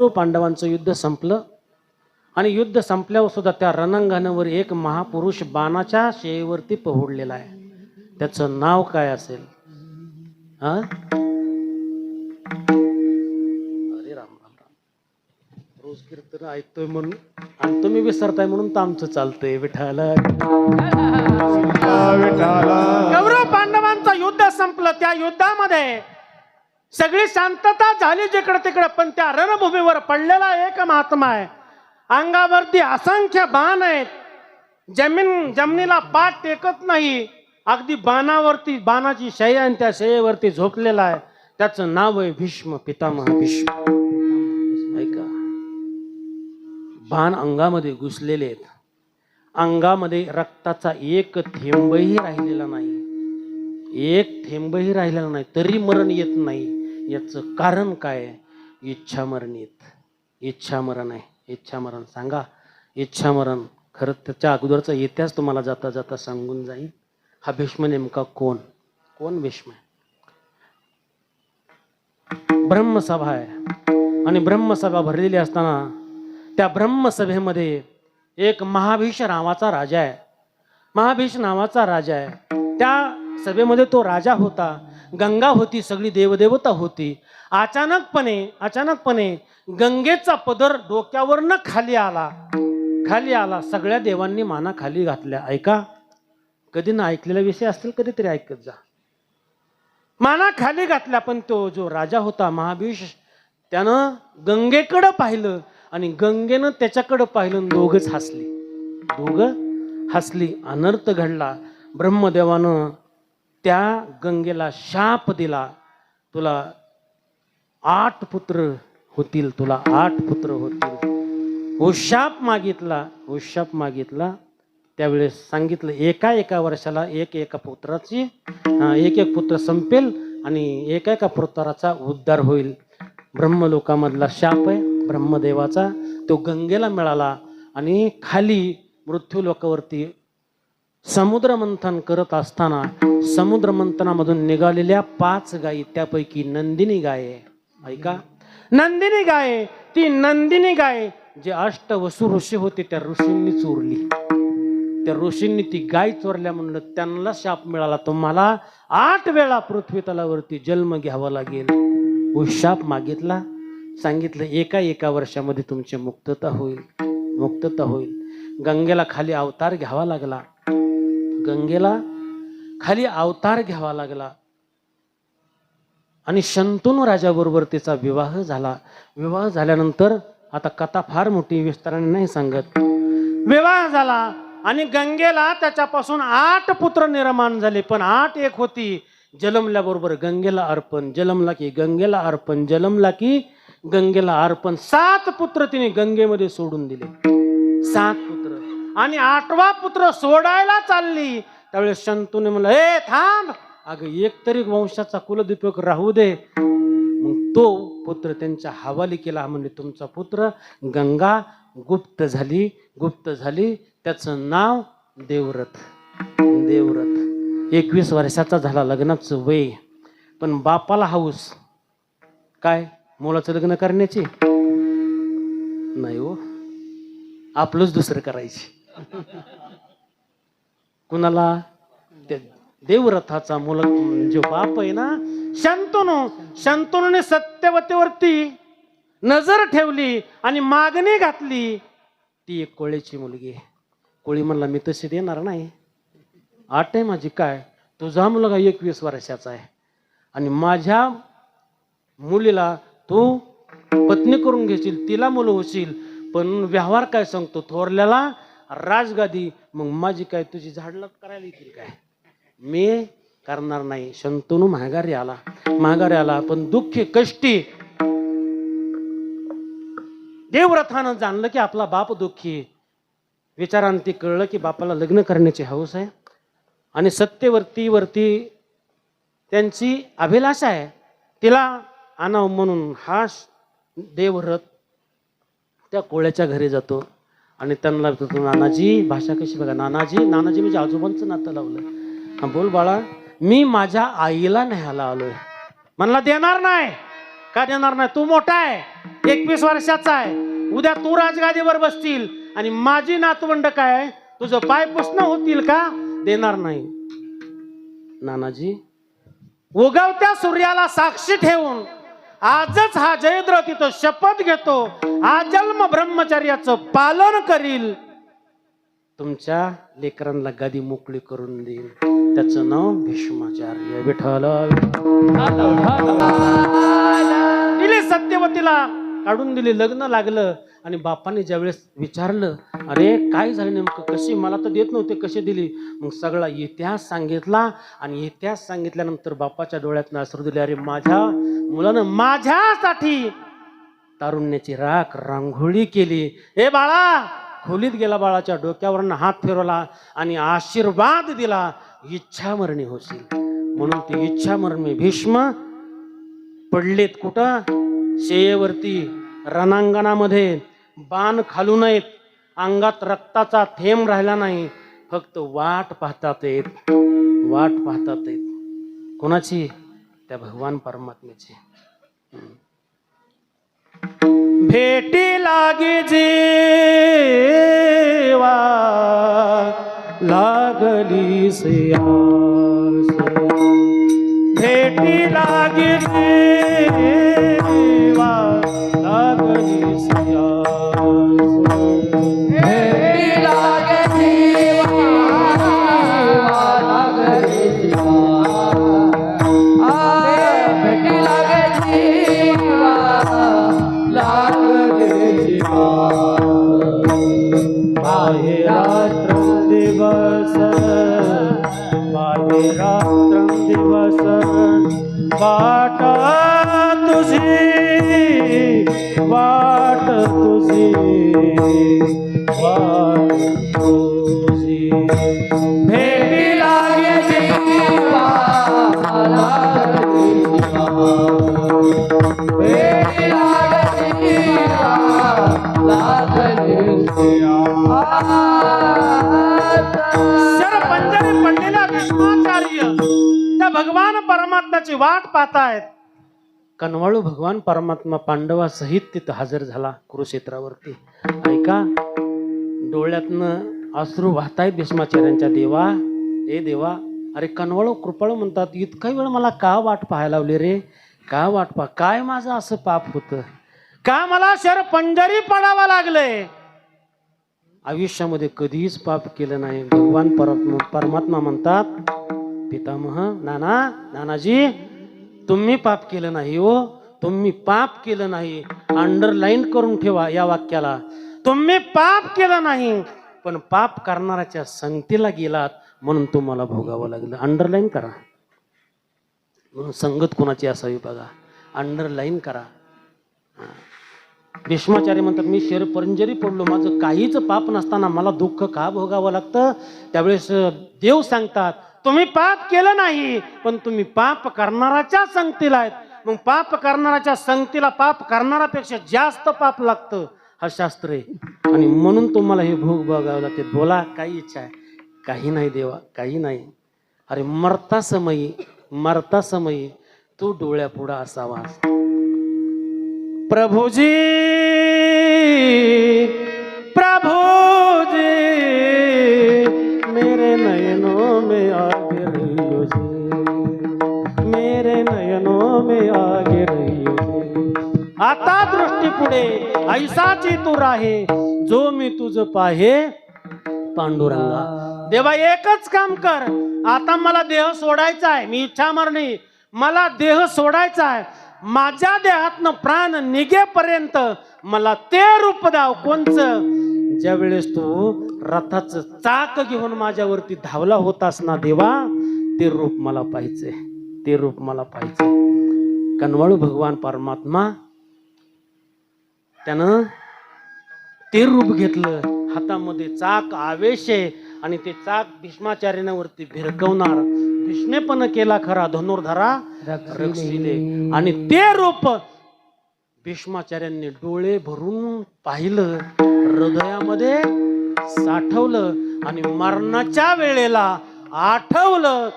कौरव पांडवांचं युद्ध संपलं. आणि युद्ध संपल्यावर सुद्धा त्या रणांगणावर एक महापुरुष बाणाच्या शेवरती पहुडलेला आहे. त्याचं नाव काय असेल? हा? अरे राम राम राम. रोज कीर्तन ऐकतोय म्हणून आणि तुम्ही विसरताय म्हणून तर आमचं चालतंय. विठाला कौरव पांडवांचं युद्ध संपलं त्या युद्धामध्ये. सगळी शांतता झाली जिकडे तिकडे पण त्या रणभूमीवर पडलेला एक महात्मा आहे. अंगावरती असंख्य बाण आहेत. जमीन जमिनीला पाठ टेकत नाही. अगदी बाणावरती बाणाची शय आणि त्या शयेवरती झोपलेला आहे. त्याचं नाव आहे भीष्म पितामह भीष्म. ऐका. बाण अंगामध्ये घुसलेले आहेत. अंगामध्ये रक्ताचा एक थेंबही राहिलेला नाही. एक थेंबही राहिलेला नाही. तरी मरण येत नाही. याचं कारण काय आहे? इच्छामरण आहे. इच्छामरण सांगा. इच्छामरण खरं त्याच्या अगोदरचा इतिहास तुम्हाला जाता जाता सांगून जाईल. हा भीष्म नेमका कोण? कोण भीष्म आहे? ब्रह्मसभा आहे. आणि ब्रह्मसभा भरलेली असताना त्या ब्रह्मसभेमध्ये एक महाभीष नावाचा राजा आहे. महाभीष नावाचा राजा आहे. त्या सभेमध्ये तो राजा होता. गंगा होती सगळी देवदेवता होती. अचानकपणे अचानकपणे गंगेचा पदर डोक्यावरनं खाली आला. खाली आला. सगळ्या देवांनी माना खाली घातल्या. ऐका कधी ना ऐकलेला विषय असतील कधीतरी ऐकत जा. माना खाली घातल्या पण तो जो राजा होता महाभीष त्यानं गंगेकडं पाहिलं आणि गंगेनं त्याच्याकडं पाहिलं दोघंच दोघच हसली. दोघं हसली अनर्थ घडला. ब्रह्मदेवानं त्या गंगेला शाप दिला. तुला आठ पुत्र होतील तुला आठ पुत्र होतील. हो शाप मागितला हो शाप मागितला. त्यावेळेस सांगितलं एका एका वर्षाला एक एका पुत्राची एक एक पुत्र संपेल आणि एका एका पुत्राचा उद्धार होईल. ब्रह्मलोकामधला शाप आहे ब्रह्मदेवाचा. तो गंगेला मिळाला आणि खाली मृत्यू लोकावरती समुद्रमंथन करत असताना समुद्रमंथनामधून निघालेल्या पाच गायी त्यापैकी नंदिनी गाय ऐका. नंदिनी गाय ती नंदिनी गाय जे अष्ट वसु ऋषी होते त्या ऋषींनी चोरली. त्या ऋषींनी ती गाय चोरल्या म्हणलं त्यांना शाप मिळाला. तुम्हाला आठ वेळा पृथ्वी तलावरती जन्म घ्यावा लागेल. व शाप मागितला? सांगितलं एका एका वर्षामध्ये तुमची मुक्तता होईल. मुक्तता होईल. गंगेला खाली अवतार घ्यावा लागला. गंगेला खाली अवतार घ्यावा लागला. आणि शंतनू राजाबरोबर तिचा विवाह झाला. विवाह झाल्यानंतर आता कथा फार मोठी विस्ताराने नाही सांगत. विवाह झाला आणि गंगेला त्याच्यापासून आठ पुत्र निर्माण झाले पण आठ एक होती. जलमल्याबरोबर गंगेला अर्पण जलमला की गंगेला अर्पण जलमला की गंगेला अर्पण. सात पुत्र तिने गंगेमध्ये सोडून दिले. सात पुत्र. आणि आठवा पुत्र सोडायला चालली. त्यावेळेस शंतूने म्हणलं ए थांब. अगं एक तरी वंशाचा कुलदीपक राहू दे. मग तो पुत्र त्यांच्या हवाली केला म्हणजे तुमचा पुत्र गंगा गुप्त झाली गुप्त झाली. त्याचं नाव देवरथ देवरथ एकवीस वर्षाचा झाला लग्नाचं वय. पण बापाला हाऊस. काय? मुलाचं लग्न करण्याची? नाही हो. आपलंच दुसरं करायची. कुणाला? देवरथाचा मुलग जो बाप आहे ना शंतनू शंतनूने सत्यवतीवरती नजर ठेवली आणि मागणी घातली. ती एक कोळीची मुलगी आहे. कोळी म्हणला मी तशी देणार नाही. आठ आहे माझी काय? तुझा मुलगा एकवीस वर्षाचा आहे. आणि माझ्या मुलीला तू पत्नी करून घेशील तिला मुलं होशील. पण व्यवहार काय सांगतो? थोरल्याला राजगादी मग माझी काय तुझी झाडलं करायला येतील काय? मी करणार नाही. शंतनू महागारी आला. महागारी आला पण दुःखी कष्टी. देवरथानं जाणलं की आपला बाप दुःखी. विचारांती कळलं की बापाला लग्न करण्याची हौस आहे. आणि सत्यवरतीवरती त्यांची अभिलाषा आहे. तिला आणावं म्हणून हा देवरथ त्या कोळ्याच्या घरी जातो. आणि त्यांना विचारतो, नानाजी भाषा कशी बघा नानाजी नानाजी म्हणजे आजोबांचं नातं लावलं. बोल बाळा मी माझ्या आईला न्यायला आलोय. म्हणला देणार नाही. का देणार नाही? तू मोठा आहे. एकवीस वर्षाचा आहे. उद्या तू राजगादीवर बसतील. आणि माझी नातवंड काय आहे? तुझं पाय पुसणं होतील का? देणार नाही. नानाजी उगवत्या सूर्याला साक्षी ठेवून आजच हा जयद्र तिथं शपथ घेतो. आजन्म ब्रह्मचर्याचं पालन करील. तुमच्या लेकरांना गादी मोकळी करून देईल. त्याचं नाव भीष्माचार्य विठ्ठल. दिली सत्यवतीला काढून दिली लग्न लागलं आणि बापाने ज्यावेळेस विचारलं अरे काय झालं नेमकं? कशी? मला तर देत नव्हते कशी दिली? मग सगळा इतिहास सांगितला आणि इतिहास सांगितल्यानंतर बापाच्या डोळ्यात अश्रू दिले अरे माझ्या मुलानं माझ्यासाठी तारुण्याची राख रांगोळी केली. हे बाळा! खोलीत गेला बाळाच्या डोक्यावरनं हात फिरवला आणि आशीर्वाद दिला इच्छा मरणी होशील. म्हणून ती इच्छा मरणी भीष्म पडलेत कुठं? शेयेवरती रणांगणामध्ये बाण खालू नयेत. अंगात रक्ताचा थेंब राहिला नाही. फक्त वाट पाहतात येत वाट पाहतात येत कोणाची? त्या भगवान परमात्म्याची. भेटी लागे जेवा. लागली से भेटी लागे जी रात्र दिवस वाटा दिवस तुझी वाट तुझी वाट तुझी. भेटी लागे शर पंजरी पडलेल्या भीष्माचार्य त्या भगवान परमात्म्याची वाट पाहतायत. कनवाळू भगवान परमात्मा पांडवासहित तिथं हजर झाला कुरुक्षेत्रावरती. ऐका डोळ्यातनं अश्रू वाहताय भीष्माचार्यांच्या देवा. हे देवा अरे कनवाळू कृपाळू म्हणतात इतका वेळ मला का वाट पाहायला लावली रे? का वाट पा काय माझं असं पाप होतं? का मला शर पंजरी पडावा लागलंय? आयुष्यामध्ये कधीच पाप केलं नाही. भगवान परमात्मा म्हणतात पितामह नाना नानाजी तुम्ही पाप केलं नाही हो. तुम्ही पाप केलं नाही. अंडरलाईन करून ठेवा या वाक्याला. तुम्ही पाप केलं नाही पण पाप करणाऱ्याच्या संगतीला गेलात म्हणून तुम्हाला भोगावं लागलं. अंडरलाईन करा. म्हणून संगत कोणाची असावी बघा. अंडरलाईन करा. भीष्माचार्य म्हणतात मी शेर परंजरी पडलो. माझं काहीच पाप नसताना मला दुःख का भोगावं लागतं? त्यावेळेस देव सांगतात तुम्ही पाप केलं नाही पण तुम्ही पाप करणाराच्या संगतीला आहेत. मग पाप करणाराच्या संगतीला पाप करणारापेक्षा जास्त पाप लागतं हा शास्त्र आहे. आणि म्हणून तुम्हाला हे भोग बघावं लागते. बोला काही इच्छा आहे? काही नाही देवा काही नाही. अरे मरता समयी मरता समयी तू डोळ्यापुढं असावा. प्रभु आता दृष्टी पुढे. ऐसाची तू राहे जो मी तुझ पाहे पांडुरंगा. देवा एकच काम कर. आता मला देह सोडायचा आहे मी इच्छा मरणी. मला देह सोडायचा आहे माझ्या देहातनं प्राण निघेपर्यंत मला ते रूप दाव. कोणचं? ज्या वेळेस तू रथाचं चाक घेऊन माझ्यावरती धावला होतास ना देवा ते रूप मला पाहिजे ते रूप मला पाहिजे कनवळू भगवान परमात्मा त्यानं ते रूप घेतलं. हातामध्ये चाक आवेश आहे. आणि ते चाक भीष्माचार्यावरती भिरकवणार. भीष्मेपण केला खरा धनुर्धरा रक्षिले. आणि ते रूप भीष्माचार्यांनी डोळे भरून पाहिलं. हृदयामध्ये साठवलं. आणि मरणाच्या वेळेला आठवलं.